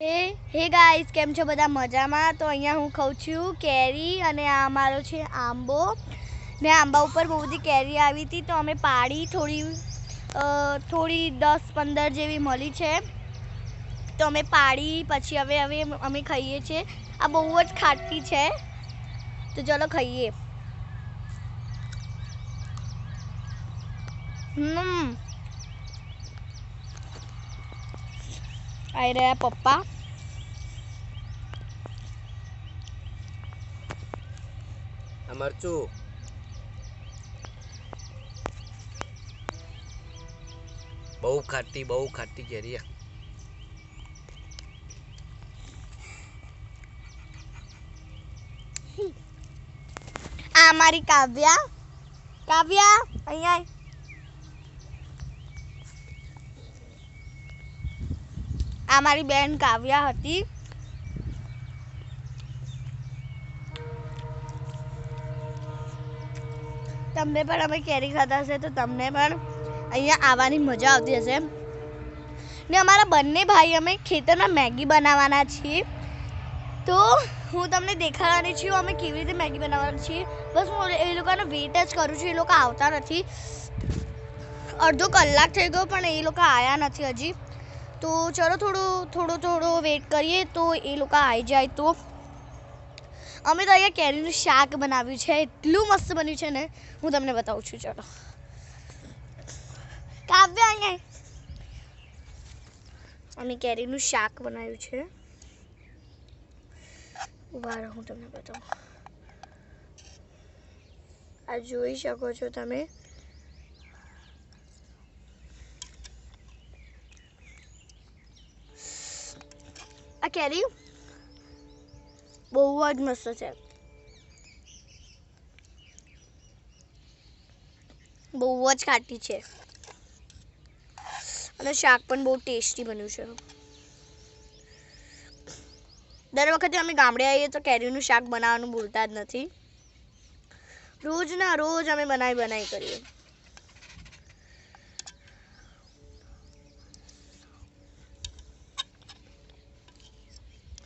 હે હે ગાઈસ કેમ છો બધા? મજામાં? તો અહીંયા હું ખાઉં છું, કેરી અને આ અમારો છે આંબો. ને આંબા ઉપર બહુ બધી કેરી આવી હતી, તો અમે પાડી થોડી થોડી દસ પંદર જેવી મળી છે. તો અમે પાડી, પછી હવે હવે અમે ખાઈએ છીએ. આ બહુ જ ખાટી છે. તો ચલો ખાઈએ. હમ. આવી રહ્યા પપ્પા આ મરચું બહુ ખાટી બહુ ખાટી કેરી આ. આ મારી કાવ્યા કાવ્યા અહીંયા આ મારી બેન કાવ્યા હતી. તમને પણ અમે કેરી ખાતા હશે તો તમને પણ અહીંયા આવવાની મજા આવતી હશે. ને અમારા બંને ભાઈ અમે ખેતરમાં મેગી બનાવવાના છીએ. તો હું તમને દેખાડવાની છું, અમે કેવી રીતે મેગી બનાવવાના છીએ. બસ હું એ લોકોનો વેટ જ કરું છું, એ લોકો આવતા નથી. અડધો કલાક થઈ ગયો, પણ એ લોકો આવ્યા નથી હજી. તો ચલો થોડું, થોડો થોડો વેઇટ કરીએ તો એ લોકો આવી જાય તો. અમે તો અહીંયા કેરીનું શાક બનાવ્યું છે, એટલું મસ્ત બન્યું છે ને, હું તમને બતાવું છું, ચલો. કાવ્ય અહીંયા. અમે કેરીનું શાક બનાવ્યું છે. ઊભા હું તમને બતાવું. આ જોઈ શકો છો તમે. કેરી બહુ જ મસ્ત છે બહુ જ ખાટી છે અને શાક પણ બહુ ટેસ્ટી બન્યું છે દર વખતે અમે ગામડે આવીએ તો કેરીનું શાક બનાવવાનું ભૂલતા જ નથી રોજના રોજ અમે બનાવી બનાવી કરીએ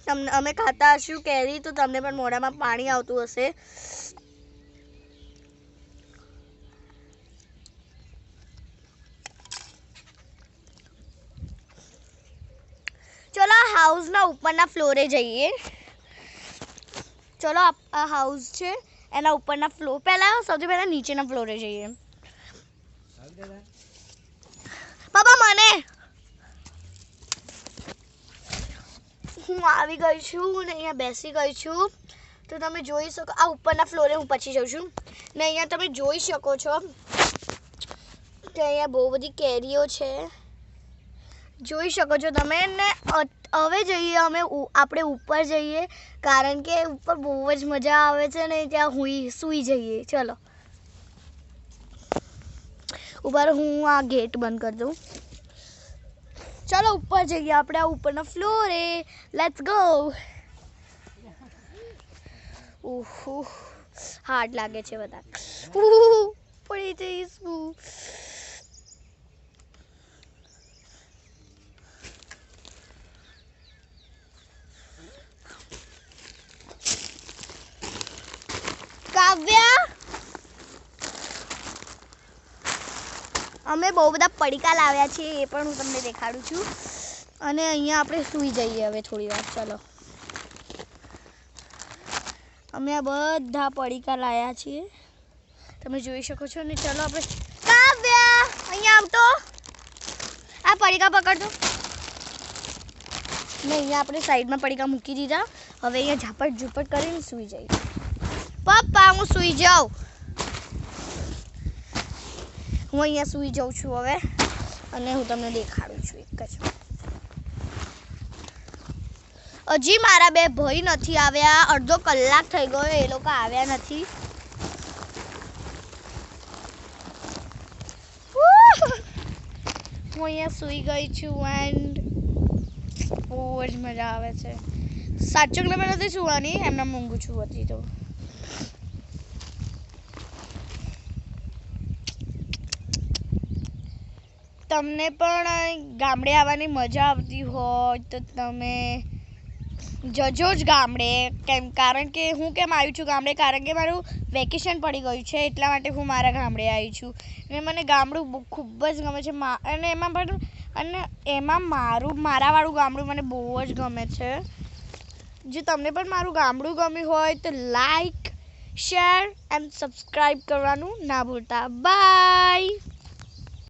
તમને અમે ખાતા હશું, કેરી, તો તમને પણ મોઢામાં પાણી આવતું હશે. ચલો આ હાઉસના ઉપરના ફ્લોરે જઈએ. ચલો આ- હાઉસ છે, એના ઉપરના ફ્લોર પહેલાં સૌથી પહેલાં નીચેના ફ્લોરે જઈએ. બાબા, મને હું આવી ગઈ છું ને અહીંયા બેસી ગઈ છું. તો તમે જોઈ શકો, આ ઉપરના ફ્લોરે હું પછી જાઉં છું. ને અહીંયા તમે જોઈ શકો છો કે અહીંયા બહુ બધી કેરીઓ છે. જોઈ શકો છો તમે ને હવે જઈએ અમે આપણે ઉપર જઈએ. કારણ કે ઉપર બહુ જ મજા આવે છે ને ત્યાં હુઈ, સૂઈ જઈએ. ચલો. ઉપર હું આ ગેટ બંધ કરી દઉં. ચલો ઉપર જઈએ. આપણે આ ઉપરના ફ્લોરે લેટ્સ ગો ઉહુ હાર્ડ લાગે છે બધા પડી જઈશું કાવ્યા અમે બહુ બધા પડીકા લાવ્યા છીએ એ પણ હું તમને દેખાડું છું. અને અહીંયા આપણે સૂઈ જઈએ હવે થોડી વાર, ચલો. અમે આ બધા પડીકા લાવ્યા છીએ. તમે જોઈ શકો છો ને, ચાલો આપણે કાવ્યા! અહીંયા આવતો આ પડીકા પકડતો ને અહીંયા આપણે સાઈડમાં પડીકા મૂકી દીધા. હવે અહીંયા ઝાપટ ઝૂપટ કરીને સૂઈ જઈએ. પપ્પા, હું સૂઈ જાઉં. હું અહીંયા સૂઈ જાઉં છું હવે અને હું તમને દેખાડું છું એક જ હજી મારા બે ભાઈ નથી આવ્યા. અડધો કલાક થઈ ગયો એ લોકો આવ્યા નથી. હું અહીંયા સૂઈ ગઈ છું એન્ડ બહુ જ મજા આવે છે. સાચું મેં નથી સુવાની? એમના મૂંગું છું હતી તો. તમને પણ ગામડે આવવાની મજા આવતી હોય તો તમે જજો જ ગામડે, કેમ? કારણ કે હું કેમ આવી છું ગામડે? કારણ કે મારું વેકેશન પડી ગયું છે, એટલા માટે હું મારા ગામડે આવી છું. અને મને ગામડું ખૂબ જ ગમે છે. અને એમાં પણ, અને એમાં મારું, મારાવાળું ગામડું મને બહુ જ ગમે છે. જો તમને પણ મારું ગામડું ગમ્યું હોય તો લાઈક શેર એન્ડ સબસ્ક્રાઈબ કરવાનું ના ભૂલતા. બાય